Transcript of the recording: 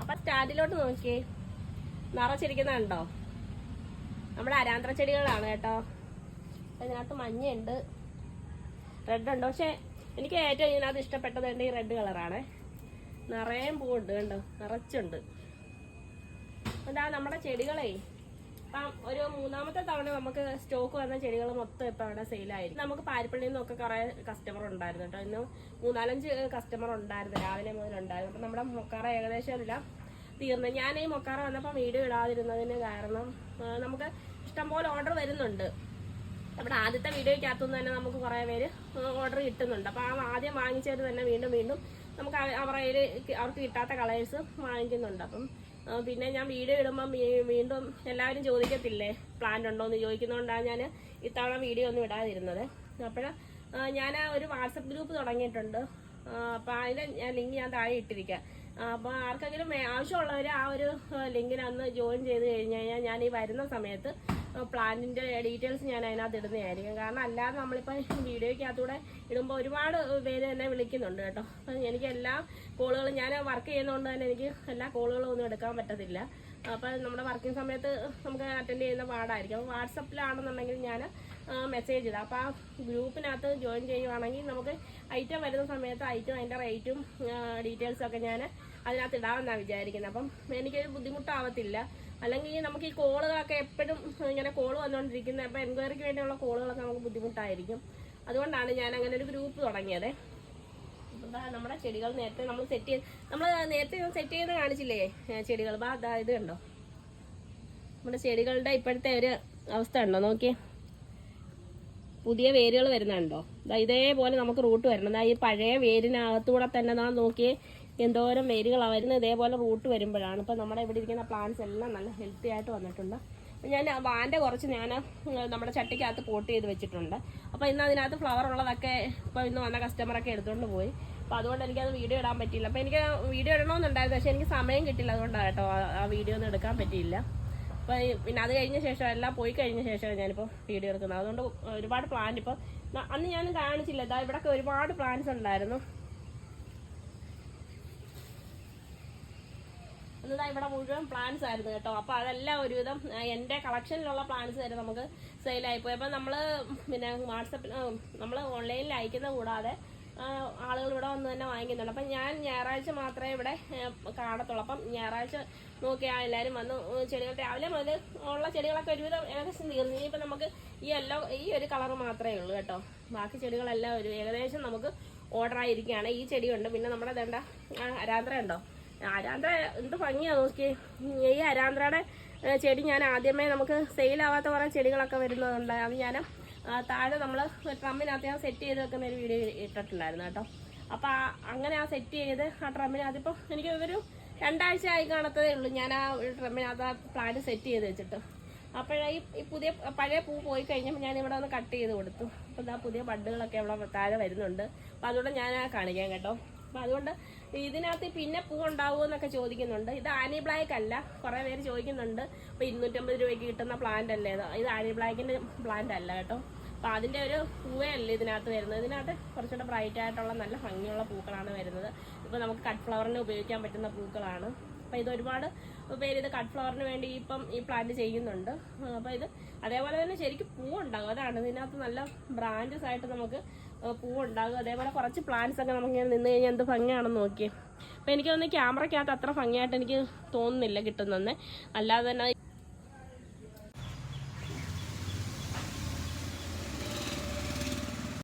അപ്പൊ സ്റ്റാൻഡിലോട്ട് നോക്കിയേ. നിറച്ചിരിക്കുന്നുണ്ടോ? നമ്മുടെ അരാന്ത്ര ചെടികളാണ് കേട്ടോ. ഇതിനകത്ത് മഞ്ഞയുണ്ട്. റെഡ് ഉണ്ട്? പക്ഷെ എനിക്ക് ഏറ്റവും ഇതിനകത്ത് ഇഷ്ടപ്പെട്ടത് ഈ റെഡ് കളറാണ് നിറയെ പൂവുണ്ട് കണ്ടോ? നിറച്ചുണ്ട്. എന്താ നമ്മുടെ ചെടികളെ. ഇപ്പം ഒരു മൂന്നാമത്തെ തവണ നമുക്ക് സ്റ്റോക്ക് വന്ന ചെടികൾ മൊത്തം ഇപ്പം അവിടെ സെയിലായിരിക്കും നമുക്ക് പാരിപ്പള്ളിയിൽ നിന്നൊക്കെ കുറേ കസ്റ്റമർ ഉണ്ടായിരുന്നു കേട്ടോ. ഇന്ന് മൂന്നാലഞ്ച് കസ്റ്റമർ ഉണ്ടായിരുന്നു. രാവിലെ മുതൽ ഉണ്ടായിരുന്നു. അപ്പം നമ്മുടെ മൊക്കാറ ഏകദേശം എല്ലാം തീർന്നു. ഞാൻ ഈ മൊക്കാറ വന്നപ്പോൾ വീട് ഇടാതിരുന്നതിന് കാരണം നമുക്ക് ഇഷ്ടംപോലെ ഓർഡർ വരുന്നുണ്ട്. നമ്മുടെ ആദ്യത്തെ വീഡിയോയ്ക്കകത്തുനിന്ന് തന്നെ നമുക്ക് കുറേ പേര് ഓർഡർ കിട്ടുന്നുണ്ട്. അപ്പോൾ ആ ആദ്യം വാങ്ങിച്ചവർ തന്നെ വീണ്ടും വീണ്ടും നമുക്ക് അവ- അവരുടെ അവർക്ക് കിട്ടാത്ത കളേഴ്സ് വാങ്ങിക്കുന്നുണ്ട്. അപ്പം പിന്നെ ഞാൻ വീഡിയോ ഇടുമ്പം വീണ്ടും എല്ലാവരും ചോദിക്കത്തില്ലേ പ്ലാൻ ഉണ്ടോ എന്ന് ചോദിക്കുന്നതുകൊണ്ടാണ് ഞാൻ ഇത്തവണ വീഡിയോ ഒന്നും ഇടാതിരുന്നത്. അപ്പോൾ ഞാൻ ഒരു വാട്സപ്പ് ഗ്രൂപ്പ് തുടങ്ങിയിട്ടുണ്ട്. അപ്പോൾ അതിന്റെ ഞാൻ ലിങ്ക് ഞാൻ താഴെ ഇട്ടിരിക്കാം. അപ്പോൾ ആർക്കെങ്കിലും ആവശ്യമുള്ളവർ ആ ഒരു ലിങ്കിനൊന്ന് ജോയിൻ ചെയ്ത് കഴിഞ്ഞ് കഴിഞ്ഞാൽ ഞാൻ ഈ വരുന്ന സമയത്ത് പ്ലാനിന്റെ ഡീറ്റെയിൽസ് ഞാൻ അതിനകത്ത് ഇടുന്നതായിരിക്കും. കാരണം അല്ലാതെ നമ്മളിപ്പോൾ വീഡിയോയ്ക്കകത്തൂടെ ഇടുമ്പോൾ ഒരുപാട് പേര് തന്നെ വിളിക്കുന്നുണ്ട് കേട്ടോ. അപ്പം എനിക്ക് എല്ലാ കോളുകളും ഞാൻ വർക്ക് ചെയ്യുന്നതുകൊണ്ട് തന്നെ എനിക്ക് എല്ലാ കോളുകളും ഒന്നും എടുക്കാൻ പറ്റത്തില്ല. അപ്പം നമ്മുടെ വർക്കിംഗ് സമയത്ത് നമുക്ക് അറ്റൻഡ് ചെയ്യുന്ന പാടായിരിക്കും. അപ്പോൾ വാട്സപ്പിലാണെന്നുണ്ടെങ്കിൽ ഞാൻ മെസ്സേജ് ഇടാം. അപ്പോൾ ആ ഗ്രൂപ്പിനകത്ത് ജോയിൻ ചെയ്യുവാണെങ്കിൽ നമുക്ക് ഐറ്റം വരുന്ന സമയത്ത് ഐറ്റം അതിന്റെ റേറ്റും ഡീറ്റെയിൽസും ഒക്കെ ഞാൻ അതിനകത്ത് ഇടാമെന്നാണ് വിചാരിക്കുന്നത് അപ്പം എനിക്കൊരു ബുദ്ധിമുട്ടാവത്തില്ല. അല്ലെങ്കിൽ നമുക്ക് ഈ കോളുകളൊക്കെ എപ്പോഴും ഇങ്ങനെ കോൾ വന്നുകൊണ്ടിരിക്കുന്നത് അപ്പോൾ എൻക്വയറിക്ക് വേണ്ടിയുള്ള കോളുകളൊക്കെ നമുക്ക് ബുദ്ധിമുട്ടായിരിക്കും. അതുകൊണ്ടാണ് ഞാൻ അങ്ങനെ ഒരു ഗ്രൂപ്പ് തുടങ്ങിയത്. നമ്മുടെ ചെടികൾ നേരത്തെ നമ്മൾ സെറ്റ് ചെയ്ത് നമ്മൾ നേരത്തെ സെറ്റ് ചെയ്ത് കാണിച്ചില്ലേ? ചെടികൾ. ബാ ദാ ഇത് കണ്ടോ? നമ്മുടെ ചെടികളുടെ ഇപ്പോഴത്തെ ഒരു അവസ്ഥ ഉണ്ടോ നോക്കിയേ. പുതിയ വേരുകൾ വരുന്നുണ്ടോ? ഇതേപോലെ നമുക്ക് റൂട്ട് വരണം. ഈ പഴയ വേരിനകത്തൂടെ തന്നെ നോക്കിയേ. എന്തോരം വേരുകളാണ് വരുന്നത്? ഇതേപോലെ റൂട്ട് വരുമ്പോഴാണ്. ഇപ്പം നമ്മുടെ ഇവിടെ ഇരിക്കുന്ന പ്ലാന്റ്സ് എല്ലാം നല്ല ഹെൽത്തി ആയിട്ട് വന്നിട്ടുണ്ട്. ഞാൻ വാന്റെ കുറച്ച് ഞാൻ നമ്മുടെ ചട്ടിക്കകത്ത് പോട്ട് ചെയ്ത് വെച്ചിട്ടുണ്ട്. അപ്പോൾ ഇന്ന് അതിനകത്ത് ഫ്ലവർ ഉള്ളതൊക്കെ ഇപ്പോൾ ഇന്ന് വന്ന കസ്റ്റമറൊക്കെ എടുത്തുകൊണ്ട് പോയി. അപ്പോൾ അതുകൊണ്ട് എനിക്കത് വീഡിയോ ഇടാൻ പറ്റിയില്ല. അപ്പോൾ എനിക്ക് വീഡിയോ ഇടണമെന്നുണ്ടായിരുന്നു പക്ഷേ എനിക്ക് സമയം കിട്ടില്ല അതുകൊണ്ടാണ് കേട്ടോ ആ- ആ വീഡിയോ ഒന്നും എടുക്കാൻ പറ്റിയില്ല. അപ്പോൾ പിന്നെ അത് കഴിഞ്ഞ ശേഷം എല്ലാം പോയി കഴിഞ്ഞ ശേഷമാണ് ഞാനിപ്പോൾ വീഡിയോ എടുക്കുന്നത്. അതുകൊണ്ട് ഒരുപാട് പ്ലാന്റ് ഇപ്പോൾ അന്ന് ഞാൻ കാണിച്ചില്ല. ഇതാ ഇവിടെയൊക്കെ ഒരുപാട് പ്ലാന്റ്സ് ഉണ്ടായിരുന്നു. എന്നതാ ഇവിടെ മുഴുവൻ പ്ലാന്റ്സ് ആയിരുന്നു കേട്ടോ. അപ്പോൾ അതെല്ലാം ഒരുവിധം എന്റെ കളക്ഷനിലുള്ള പ്ലാന്റ്സ് വരെ നമുക്ക് സെയിലായി പോയി. അപ്പോൾ നമ്മൾ പിന്നെ വാട്സപ്പിൽ നമ്മൾ ഓൺലൈനിൽ അയക്കുന്ന കൂടാതെ ആളുകൾ ഇവിടെ വന്ന് തന്നെ വാങ്ങിക്കുന്നുണ്ട്. അപ്പം ഞാൻ ഞായറാഴ്ച മാത്രമേ ഇവിടെ കാണത്തുള്ളൂ. അപ്പം ഞായറാഴ്ച നോക്കിയാൽ എല്ലാവരും വന്ന് ചെടികൾ രാവിലെ മുതൽ ഉള്ള ചെടികളൊക്കെ ഒരുവിധം ഏകദേശം തീർന്നു. ഇനിയിപ്പോൾ നമുക്ക് ഈ എല്ലോ ഈ ഒരു കളർ മാത്രമേ ഉള്ളൂ കേട്ടോ. ബാക്കി ചെടികളെല്ലാം ഒരു ഏകദേശം നമുക്ക് ഓർഡർ ആയിരിക്കുകയാണ് ഈ ചെടിയുണ്ട് പിന്നെ നമ്മുടെ ദണ്ട അരാന്ത്ര ഉണ്ടോ? അരാന്ത്ര എന്ത് ഭംഗിയാ നോക്കി ഈ അരാന്ത്രയുടെ ചെടി ഞാൻ ആദ്യമേ നമുക്ക് സെയിലാവാത്ത കുറേ ചെടികളൊക്കെ വരുന്നതുണ്ട് അത് ഞാൻ താഴെ നമ്മൾ ട്രമ്മിനകത്ത് ഞാൻ സെറ്റ് ചെയ്ത് വെക്കുന്ന ഒരു വീഡിയോ ഇട്ടിട്ടുണ്ടായിരുന്നു കേട്ടോ. അപ്പോൾ അങ്ങനെ ആ സെറ്റ് ചെയ്ത് ആ ട്രമ്മിനകത്ത് ഇപ്പോൾ എനിക്ക് ഒരു രണ്ടാഴ്ച ആയി കാണത്തതേ ഉള്ളൂ. ഞാൻ ആ ട്രമ്മിനകത്ത് ആ പ്ലാന്റ് സെറ്റ് ചെയ്ത് വെച്ചിട്ട്. അപ്പോഴേ ഈ പുതിയ പഴയ പൂ പോയി കഴിഞ്ഞപ്പോൾ ഞാൻ ഇവിടെ ഒന്ന് കട്ട് ചെയ്ത് കൊടുത്തു. അപ്പോൾ ഇതാ പുതിയ ബഡ്ഡുകളൊക്കെ ഇവിടെ താഴെ വരുന്നുണ്ട്. അപ്പോൾ അതുകൂടെ ഞാൻ കാണിക്കാം കേട്ടോ. അപ്പോൾ അതുകൊണ്ട് ഇതിനകത്ത് പിന്നെ പൂ ഉണ്ടാവുമോ എന്നൊക്കെ ചോദിക്കുന്നുണ്ട്. ഇത് ആനി ബ്ലാക്ക് അല്ല. കുറേ പേര് ചോദിക്കുന്നുണ്ട്. അപ്പോൾ ഇരുന്നൂറ്റമ്പത് രൂപയ്ക്ക് കിട്ടുന്ന പ്ലാന്റ് അല്ലേ? ഇത് ആനി ബ്ലാക്കിന്റെ പ്ലാന്റ് അല്ല കേട്ടോ. അപ്പോൾ അതിന്റെ ഒരു പൂവേ അല്ല ഇതിനകത്ത് വരുന്നത്? ഇതിനകത്ത് കുറച്ചുകൂടെ ബ്രൈറ്റ് ആയിട്ടുള്ള നല്ല ഭംഗിയുള്ള പൂക്കളാണ് വരുന്നത്. ഇപ്പോൾ നമുക്ക് കട്ട് ഫ്ലവറിന് ഉപയോഗിക്കാൻ പറ്റുന്ന പൂക്കളാണ്. അപ്പോൾ ഇത് ഒരുപാട് പേര് ഇത് കട്ട് ഫ്ലവറിന് വേണ്ടി ഇപ്പം ഈ പ്ലാന്റ് ചെയ്യുന്നുണ്ട്. അപ്പോൾ ഇത് അതേപോലെ തന്നെ ശരിക്കും പൂ ഉണ്ടാകും അതാണ് ഇതിനകത്ത് നല്ല ബ്രാഞ്ചസ് ആയിട്ട് നമുക്ക് പൂവുണ്ടാകും. അതേപോലെ കുറച്ച് പ്ലാന്റ്സ് ഒക്കെ നമുക്ക് ഇങ്ങനെ നിന്ന് കഴിഞ്ഞാൽ എന്ത് ഭംഗിയാണെന്ന് നോക്കിയേ. അപ്പോൾ എനിക്ക് തോന്നുന്നു ക്യാമറയ്ക്കകത്ത് അത്ര ഭംഗിയായിട്ട് എനിക്ക് തോന്നുന്നില്ല കിട്ടുന്നെന്ന് അല്ലാതെ തന്നെ